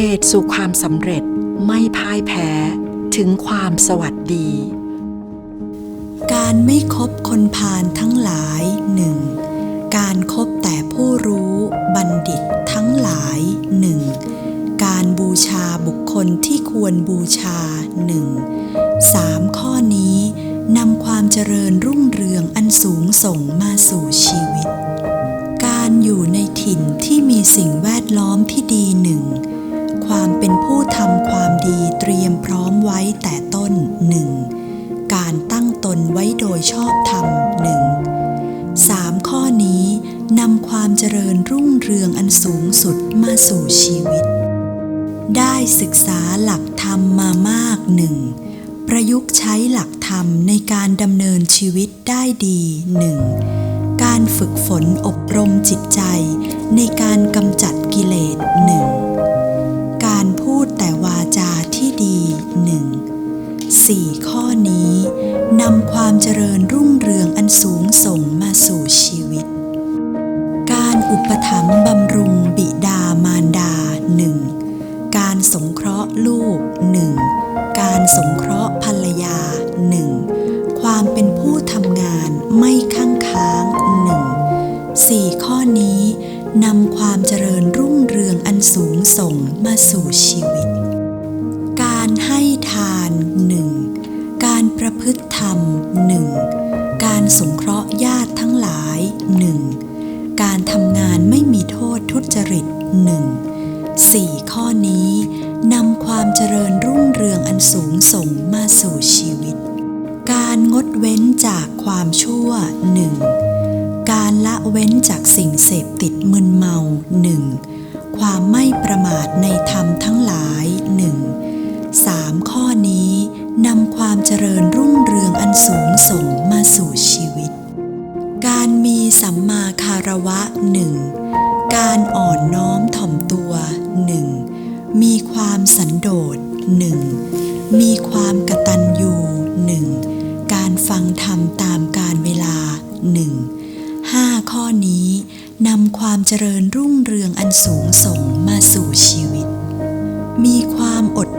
เหตุสู่ความสำเร็จไม่พ่ายแพ้ถึงความสวัสดี การไม่คบคนพาลทั้งหลายหนึ่งการครบแต่ผู้รู้บัณฑิตทั้งหลายหนึ่งการบูชาบุคคลที่ควรบูชาหนึ่งสามข้อนี้นำความเจริญรุ่งเรืองอันสูงส่งมาสู่ชีวิต การอยู่ในถิ่นที่มีสิ่งแวดล้อมที่ดีหนึ่ง ความเป็นผู้ทำความดีเตรียมพร้อมไว้แต่ต้นหนึ่งการตั้งตนไว้โดยชอบธรรมหนึ่งสามข้อนี้นำความเจริญรุ่งเรืองอันสูงสุดมาสู่ชีวิต ได้ศึกษาหลักธรรมมามากหนึ่งประยุกต์ใช้หลักธรรมในการดำเนินชีวิตได้ดีหนึ่งการฝึกฝนอบรมจิตใจในการกำจัดกิเลสหนึ่ง สี่ข้อนี้นำความเจริญรุ่งเรืองอันสูงส่งมาสู่ชีวิต การอุปถัมภ์บำรุงบิดามารดาหนึ่งการสงเคราะห์ลูกหนึ่งการสงเคราะห์ภรรยาหนึ่งความเป็นผู้ทำงานไม่ข้างค้างหนึ่งสี่ข้อนี้นำความเจริญรุ่งเรืองอันสูงส่งมาสู่ชีวิต ทำงานไม่มีโทษทุจริตหนึ่งสี่ข้อนี้นำความเจริญรุ่งเรืองอันสูงส่งมาสู่ชีวิต การงดเว้นจากความชั่วหนึ่งการละเว้นจากสิ่งเสพติดมึนเมาหนึ่งความไม่ประมาทในธรรมทั้งหลายหนึ่งสามข้อนี้นำความเจริญรุ่งเรืองอันสูงส่งมาสู่ชีวิต การมีสัมมาคารวะหนึ่งการอ่อนน้อมถ่อมตัวหนึ่งมีความสันโดษหนึ่งมีความกตัญญูหนึ่งการฟังธรรมตามกาลเวลาหนึ่งห้าข้อนี้นำความเจริญรุ่งเรืองอันสูงส่งมาสู่ชีวิต มีความอด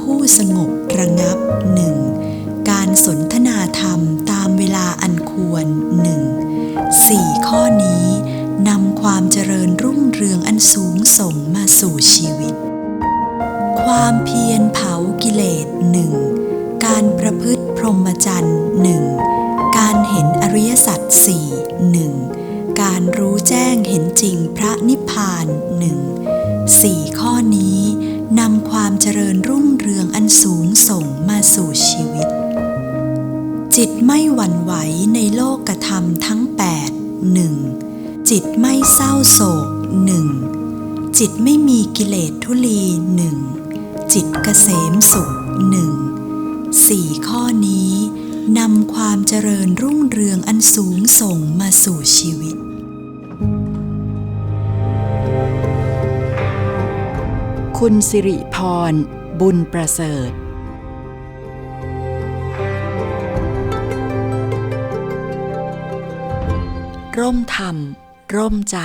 ผู้สงบระงับหนึ่งการสนทนาธรรมตามเวลาอันควรหนึ่งสี่ข้อนี้นำความเจริญรุ่งเรืองอันสูงส่งมาสู่ชีวิต ความเพียรเผากิเลสหนึ่งการประพฤติพรหมจรรย์หนึ่งการเห็นอริยสัจสี่หนึ่งการรู้แจ้งเห็นจริงพระนิพพานหนึ่งสี่ข้อนี้ นำความเจริญรุ่งเรืองอันสูงส่งมาสู่ชีวิต จิตไม่หวั่นไหวในโลกธรรมทั้งแปดหนึ่งจิตไม่เศร้าโศกหนึ่งจิตไม่มีกิเลสทุลีหนึ่งจิตเกษมสุขหนึ่งสี่ข้อนี้นำความเจริญรุ่งเรืองอันสูงส่งมาสู่ชีวิต คุณสิริพร บุญประเสริฐ ร่มธรรม ร่มใจ